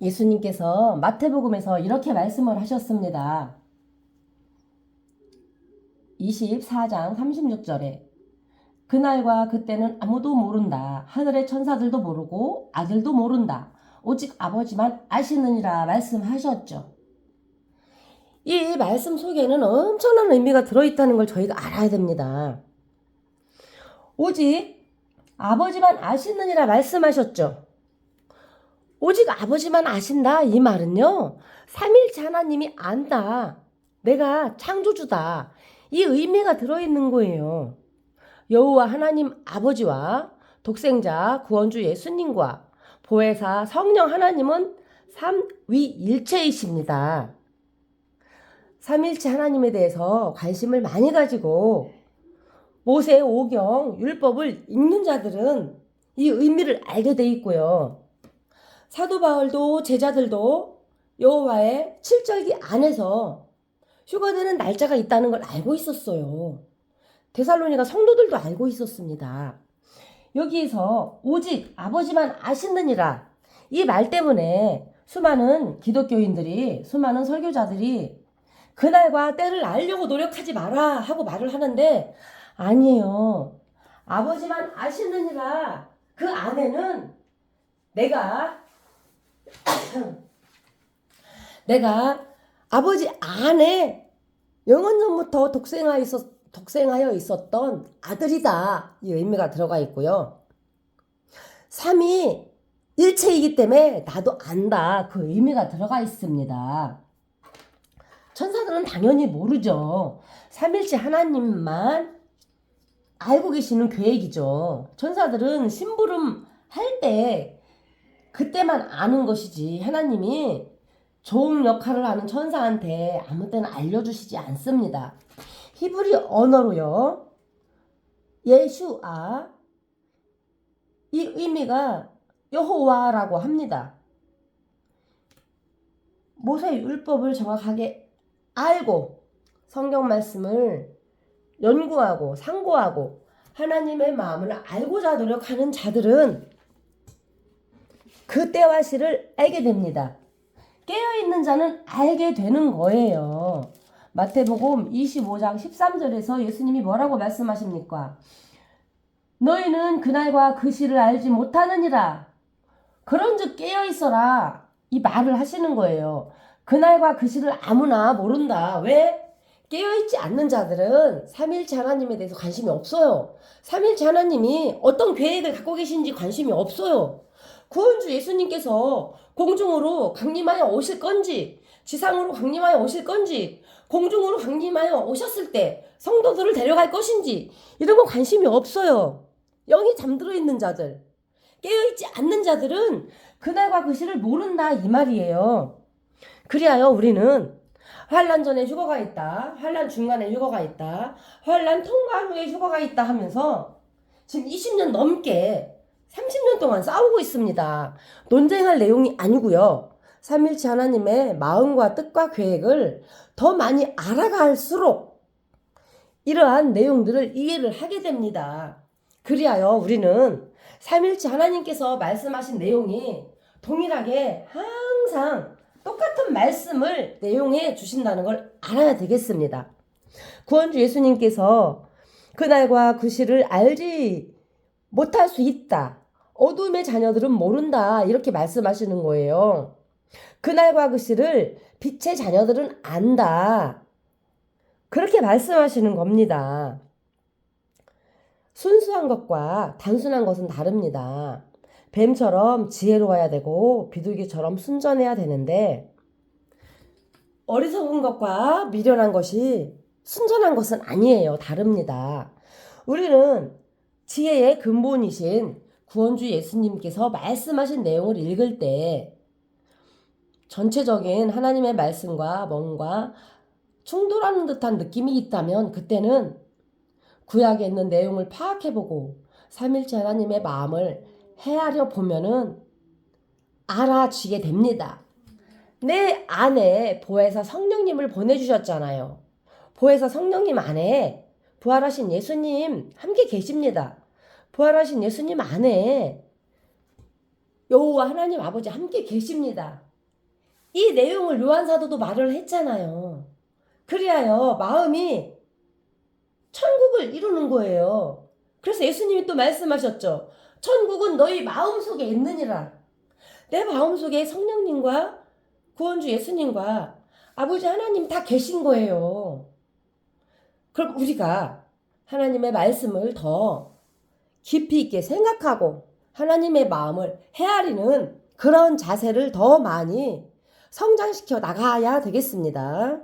예수님께서 마태복음에서 이렇게 말씀을 하셨습니다. 24장 36절에 그날과 그때는 아무도 모른다. 하늘의 천사들도 모르고 아들도 모른다. 오직 아버지만 아시느니라 말씀하셨죠. 이 말씀 속에는 엄청난 의미가 들어있다는 걸 저희가 알아야 됩니다. 오직 아버지만 아시느니라 말씀하셨죠. 오직 아버지만 아신다 이 말은요. 삼일체 하나님이 안다. 내가 창조주다. 이 의미가 들어 있는 거예요. 여호와 하나님 아버지와 독생자 구원주 예수님과 보혜사 성령 하나님은 삼위일체이십니다. 삼일체 하나님에 대해서 관심을 많이 가지고 모세 오경 율법을 읽는 자들은 이 의미를 알게 돼 있고요. 사도 바울도 제자들도 여호와의 칠절기 안에서 휴가되는 날짜가 있다는 걸 알고 있었어요. 데살로니가 성도들도 알고 있었습니다. 여기에서 오직 아버지만 아시느니라 이 말 때문에 수많은 기독교인들이 수많은 설교자들이 그날과 때를 알려고 노력하지 마라 하고 말을 하는데 아니에요. 아버지만 아시느니라 그 안에는 내가 내가 아버지 안에 영원 전부터 독생하여, 있었, 독생하여 있었던 아들이다. 이 의미가 들어가 있고요. 삼이 일체이기 때문에 나도 안다. 그 의미가 들어가 있습니다. 천사들은 당연히 모르죠. 삼일체 하나님만 알고 계시는 계획이죠. 천사들은 심부름 할 때 그때만 아는 것이지 하나님이 종 역할을 하는 천사한테 아무 때나 알려주시지 않습니다. 히브리 언어로요. 예슈아 이 의미가 여호와라고 합니다. 모세 율법을 정확하게 알고 성경 말씀을 연구하고 상고하고 하나님의 마음을 알고자 노력하는 자들은 그 때와 시를 알게 됩니다. 깨어있는 자는 알게 되는 거예요. 마태복음 25장 13절에서 예수님이 뭐라고 말씀하십니까? 너희는 그날과 그 시를 알지 못하느니라. 그런즉 깨어 있어라. 이 말을 하시는 거예요. 그날과 그 시를 아무나 모른다. 왜? 깨어있지 않는 자들은 삼일체 하나님에 대해서 관심이 없어요. 삼일체 하나님이 어떤 계획을 갖고 계신지 관심이 없어요. 구원주 예수님께서 공중으로 강림하여 오실 건지, 지상으로 강림하여 오실 건지, 공중으로 강림하여 오셨을 때 성도들을 데려갈 것인지, 이런 거 관심이 없어요. 영이 잠들어 있는 자들, 깨어있지 않는 자들은 그날과 그 시를 모른다, 이 말이에요. 그리하여 우리는 환란 전에 휴거가 있다. 환란 중간에 휴거가 있다. 환란 통과 후에 휴거가 있다 하면서 지금 20년 넘게 30년 동안 싸우고 있습니다. 논쟁할 내용이 아니고요. 삼일체 하나님의 마음과 뜻과 계획을 더 많이 알아갈수록 이러한 내용들을 이해를 하게 됩니다. 그리하여 우리는 삼일체 하나님께서 말씀하신 내용이 동일하게 항상 똑같은 말씀을 내용해 주신다는 걸 알아야 되겠습니다. 구원주 예수님께서 그날과 그 시를 알지 못할 수 있다. 어둠의 자녀들은 모른다. 이렇게 말씀하시는 거예요. 그날과 그 시를 빛의 자녀들은 안다. 그렇게 말씀하시는 겁니다. 순수한 것과 단순한 것은 다릅니다. 뱀처럼 지혜로워야 되고 비둘기처럼 순전해야 되는데 어리석은 것과 미련한 것이 순전한 것은 아니에요. 다릅니다. 우리는 지혜의 근본이신 구원주 예수님께서 말씀하신 내용을 읽을 때 전체적인 하나님의 말씀과 뭔가 충돌하는 듯한 느낌이 있다면 그때는 구약에 있는 내용을 파악해보고 삼일째 하나님의 마음을 헤아려 보면은 알아지게 됩니다. 내 안에 보혜사 성령님을 보내주셨잖아요. 보혜사 성령님 안에 부활하신 예수님 함께 계십니다. 부활하신 예수님 안에 여호와 하나님 아버지 함께 계십니다. 이 내용을 요한 사도도 말을 했잖아요. 그리하여 마음이 천국을 이루는 거예요. 그래서 예수님이 또 말씀하셨죠. 천국은 너희 마음 속에 있느니라. 내 마음 속에 성령님과 구원주 예수님과 아버지 하나님 다 계신 거예요. 그럼 우리가 하나님의 말씀을 더 깊이 있게 생각하고 하나님의 마음을 헤아리는 그런 자세를 더 많이 성장시켜 나가야 되겠습니다.